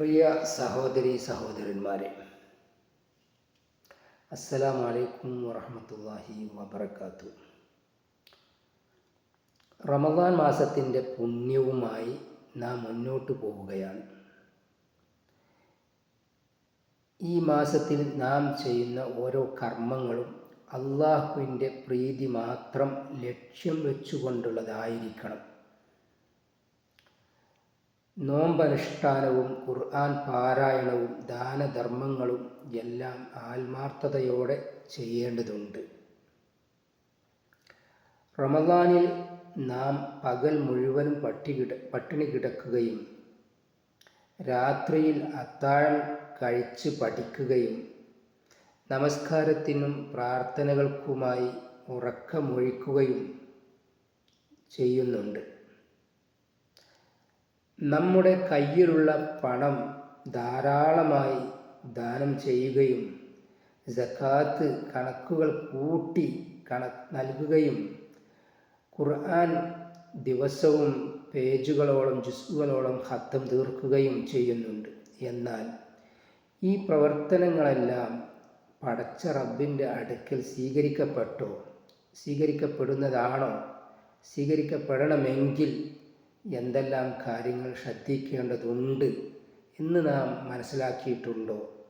പ്രിയ സഹോദരി സഹോദരന്മാരെ അസ്സലാമു അലൈക്കും വറഹമത്തല്ലാഹി വബർക്കാത്തു റമദാൻ മാസത്തിന്റെ പുണ്യവുമായി നാം മുന്നോട്ട് പോവുകയാണ്. ഈ മാസത്തിൽ നാം ചെയ്യുന്ന ഓരോ കർമ്മങ്ങളും അള്ളാഹുവിന്റെ പ്രീതി മാത്രം ലക്ഷ്യം വെച്ചുകൊണ്ടുള്ളതായിരിക്കണം. നോമ്പനുഷ്ഠാനവും ഖുർആൻ പാരായണവും ദാനധർമ്മങ്ങളും എല്ലാം ആത്മാർത്ഥതയോടെ ചെയ്യേണ്ടതുണ്ട്. റമദാനിൽ നാം പകൽ മുഴുവനും പട്ടി കിട പട്ടിണി കിടക്കുകയും രാത്രിയിൽ അത്താഴം കഴിച്ച് പഠിക്കുകയും നമസ്കാരത്തിനും പ്രാർത്ഥനകൾക്കുമായി ഉറക്കമൊഴിക്കുകയും ചെയ്യുന്നുണ്ട്. നമ്മുടെ കയ്യിലുള്ള പണം ധാരാളമായി ദാനം ചെയ്യുകയും ജക്കാത്ത് കണക്കുകൾ കൂട്ടി കണ നൽകുകയും ഖുർആൻ ദിവസവും പേജുകളോളം ജുസുകളോളം ഹത്തം തീർക്കുകയും ചെയ്യുന്നുണ്ട്. എന്നാൽ ഈ പ്രവർത്തനങ്ങളെല്ലാം പടച്ച റബ്ബിന്റെ അടുക്കൽ സ്വീകരിക്കപ്പെട്ടോ? സ്വീകരിക്കപ്പെടുന്നതാണോ? സ്വീകരിക്കപ്പെടണമെങ്കിൽ എന്തെല്ലാം കാര്യങ്ങൾ ശ്രദ്ധിക്കേണ്ടതുണ്ട് എന്ന് നാം മനസ്സിലാക്കിയിട്ടുണ്ടോ?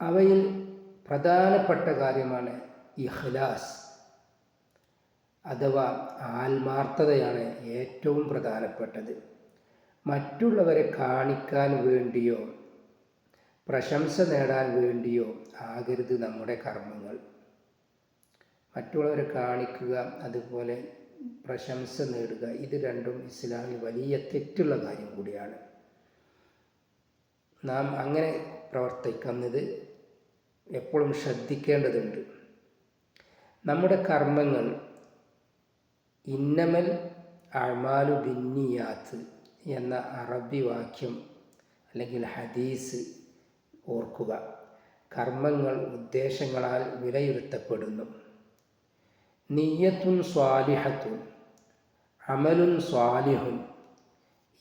അവയിൽ പ്രധാനപ്പെട്ട കാര്യമാണ് ഇഖ്ലാസ് അഥവാ ആത്മാർത്ഥതയാണ് ഏറ്റവും പ്രധാനപ്പെട്ടത്. മറ്റുള്ളവരെ കാണിക്കാൻ വേണ്ടിയോ പ്രശംസ നേടാൻ വേണ്ടിയോ ആകരുത് നമ്മുടെ കർമ്മങ്ങൾ. മറ്റുള്ളവരെ കാണിക്കുക അതുപോലെ പ്രശംസ നേടുക. ഇത് രണ്ടും ഇസ്ലാമിൽ വലിയ തെറ്റുള്ള കാര്യം കൂടിയാണ്. നാം അങ്ങനെ പ്രവർത്തിക്കുന്നത് എപ്പോഴും ശ്രദ്ധിക്കേണ്ടതുണ്ട്. നമ്മുടെ കർമ്മങ്ങൾ ഇന്നമൽ അമാലു ബിന്നിയാത്ത് എന്ന അറബി വാക്യം അല്ലെങ്കിൽ ഹദീസ് ഓർക്കുക. കർമ്മങ്ങൾ ഉദ്ദേശങ്ങളാൽ വിലയിരുത്തപ്പെടുന്നു. നീയത്തുൻ സ്വാലിഹത്തുൻ അമലുൻ സ്വാലിഹുൻ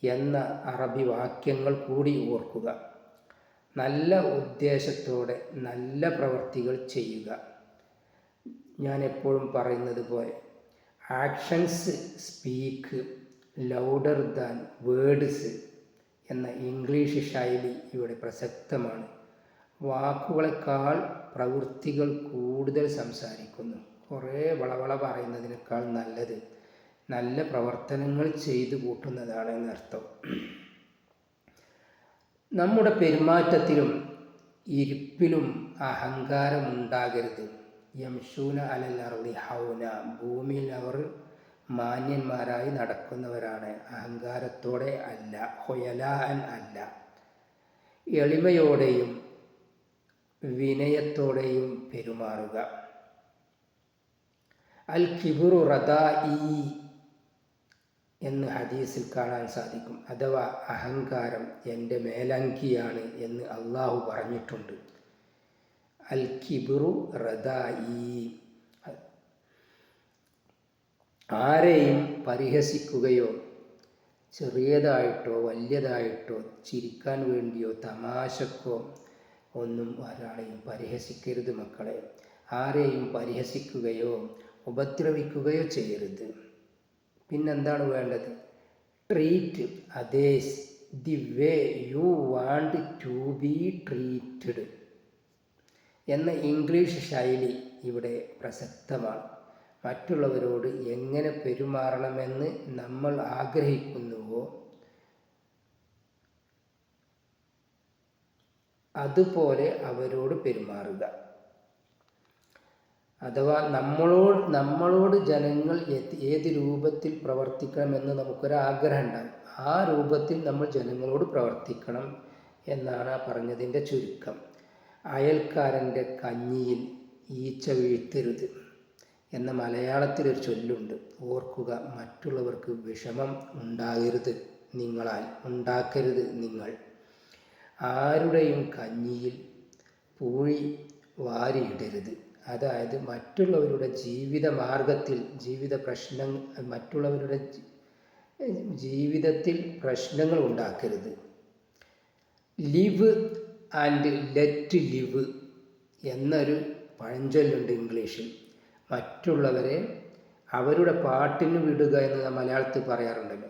എന്ന അറബി വാക്യങ്ങൾ കൂടി ഓർക്കുക. നല്ല ഉദ്ദേശത്തോടെ നല്ല പ്രവൃത്തികൾ ചെയ്യുക. ഞാൻ എപ്പോഴും പറയുന്നത് പോലെ actions speak louder than words എന്ന ഇംഗ്ലീഷ് ശൈലി ഇവിടെ പ്രസക്തമാണ്. വാക്കുകളെക്കാൾ പ്രവൃത്തികൾ കൂടുതൽ സംസാരിക്കുന്നു. കുറേ വളവള പറയുന്നതിനേക്കാൾ നല്ലത് നല്ല പ്രവർത്തനങ്ങൾ ചെയ്തു കൂട്ടുന്നതാണ് എന്നർത്ഥം. നമ്മുടെ പെരുമാറ്റത്തിലും ഇരിപ്പിലും അഹങ്കാരമുണ്ടാകരുത്. യംഷൂന അലൽ അർദി ഹൗന. ഭൂമിയിൽ അവർ മാന്യന്മാരായി നടക്കുന്നവരാണ്. അഹങ്കാരത്തോടെ അല്ല ഹൊയലാൻ അല്ല. എളിമയോടെയും വിനയത്തോടെയും പെരുമാറുക. അൽ കിബുറു റദായി എന്ന് ഹദീസിൽ കാണാൻ സാധിക്കും. അഥവാ അഹങ്കാരം എന്റെ മേലങ്കിയാണ് എന്ന് അള്ളാഹു പറഞ്ഞിട്ടുണ്ട്. അൽ കിബുറു റദായി ആരെയും പരിഹസിക്കുകയോ ചെറിയതായിട്ടോ വലിയതായിട്ടോ ചിരിക്കാൻ വേണ്ടിയോ തമാശക്കോ ഒന്നും ഒരാളെയും പരിഹസിക്കരുത് മക്കളെ. ആരെയും പരിഹസിക്കുകയോ ഉപദ്രവിക്കുകയോ ചെയ്യരുത്. പിന്നെന്താണ് വേണ്ടത്? Treat others the way you want to be treated എന്ന ഇംഗ്ലീഷ് ശൈലി ഇവിടെ പ്രസക്തമാണ്. മറ്റുള്ളവരോട് എങ്ങനെ പെരുമാറണമെന്ന് നമ്മൾ ആഗ്രഹിക്കുന്നുവോ അതുപോലെ അവരോട് പെരുമാറുക. അഥവാ നമ്മളോട് നമ്മളോട് ജനങ്ങൾ ഏത് രൂപത്തിൽ പ്രവർത്തിക്കണമെന്ന് നമുക്കൊരാഗ്രഹം ഉണ്ടാകും ആ രൂപത്തിൽ നമ്മൾ ജനങ്ങളോട് പ്രവർത്തിക്കണം എന്നാണ് ആ പറഞ്ഞതിന്റെ ചുരുക്കം. അയൽക്കാരന്റെ കഞ്ഞിയിൽ ഈച്ച വീഴ്ത്തരുത് എന്ന മലയാളത്തിലൊരു ചൊല്ലുണ്ട്. ഓർക്കുക മറ്റുള്ളവർക്ക് വിഷമം ഉണ്ടാകരുത് നിങ്ങളാൽ ഉണ്ടാക്കരുത് നിങ്ങൾ. ആരുടെയും കഞ്ഞിയിൽ പൂഴി വാരിയിടരുത്. അതായത് മറ്റുള്ളവരുടെ ജീവിത മാർഗത്തിൽ ജീവിത പ്രശ്നം മറ്റുള്ളവരുടെ ജീവിതത്തിൽ പ്രശ്നങ്ങൾ ഉണ്ടാക്കരുത്. ലിവ് ആൻഡ് ലെറ്റ് ലിവ് എന്നൊരു പഴഞ്ചൊല്ലുണ്ട് ഇംഗ്ലീഷിൽ. മറ്റുള്ളവരെ അവരുടെ പാട്ടിന് വിടുക എന്ന് മലയാളത്തിൽ പറയാറുണ്ടല്ലോ.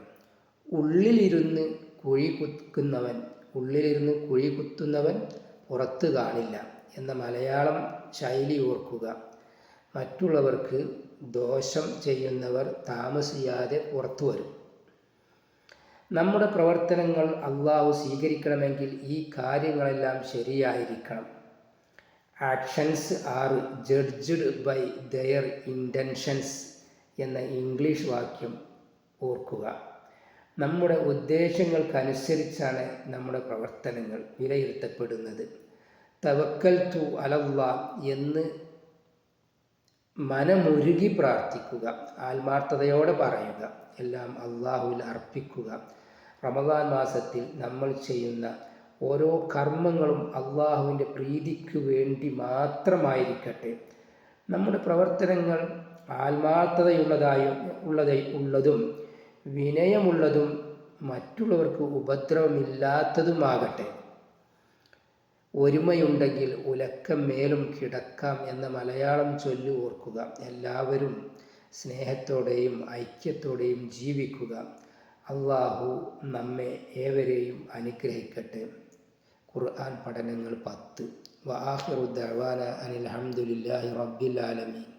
ഉള്ളിലിരുന്ന് കുഴി കുത്തുന്നവൻ ഉള്ളിലിരുന്ന് കുഴി കുത്തുന്നവൻ പുറത്ത് കാണില്ല. എന്ന മലയാളം ശൈലി ഓർക്കുക. മറ്റുള്ളവർക്ക് ദോഷം ചെയ്യുന്നവർ താമസിയാതെ പുറത്തു വരും. നമ്മുടെ പ്രവർത്തനങ്ങൾ അള്ളാഹു സ്വീകരിക്കണമെങ്കിൽ ഈ കാര്യങ്ങളെല്ലാം ശരിയായിരിക്കണം. Actions are judged by their intentions എന്ന ഇംഗ്ലീഷ് വാക്യം ഓർക്കുക. നമ്മുടെ ഉദ്ദേശങ്ങൾക്കനുസരിച്ചാണ് നമ്മുടെ പ്രവർത്തനങ്ങൾ വിലയിരുത്തപ്പെടുന്നത്. തവക്കൽ തു അലല്ല എന്ന് മനമുരുകി പ്രാർത്ഥിക്കുക ആത്മാർത്ഥതയോടെ പറയുക എല്ലാം അള്ളാഹുവിൽ അർപ്പിക്കുക. റമദാൻ മാസത്തിൽ നമ്മൾ ചെയ്യുന്ന ഓരോ കർമ്മങ്ങളും അള്ളാഹുവിന്റെ പ്രീതിക്ക് വേണ്ടി മാത്രമായിരിക്കട്ടെ. നമ്മുടെ പ്രവർത്തനങ്ങൾ ആത്മാർത്ഥതയുള്ളതായും ഉള്ളതായി ഉള്ളതും വിനയമുള്ളതും മറ്റുള്ളവർക്ക് ഉപദ്രവമില്ലാത്തതുമാകട്ടെ. ഒരുമയുണ്ടെങ്കിൽ ഉലക്കം മേലും കിടക്കാം എന്ന മലയാളം ചൊല്ലി ഓർക്കുക. എല്ലാവരും സ്നേഹത്തോടെയും ഐക്യത്തോടെയും ജീവിക്കുക. അള്ളാഹു നമ്മെ ഏവരെയും അനുഗ്രഹിക്കട്ടെ. ഖുർആൻ പഠനങ്ങൾ പത്ത്. ദവാന അനിൽ അഹമ്മദില്ലാഹി റബ്ബിൽ ആലമീൻ.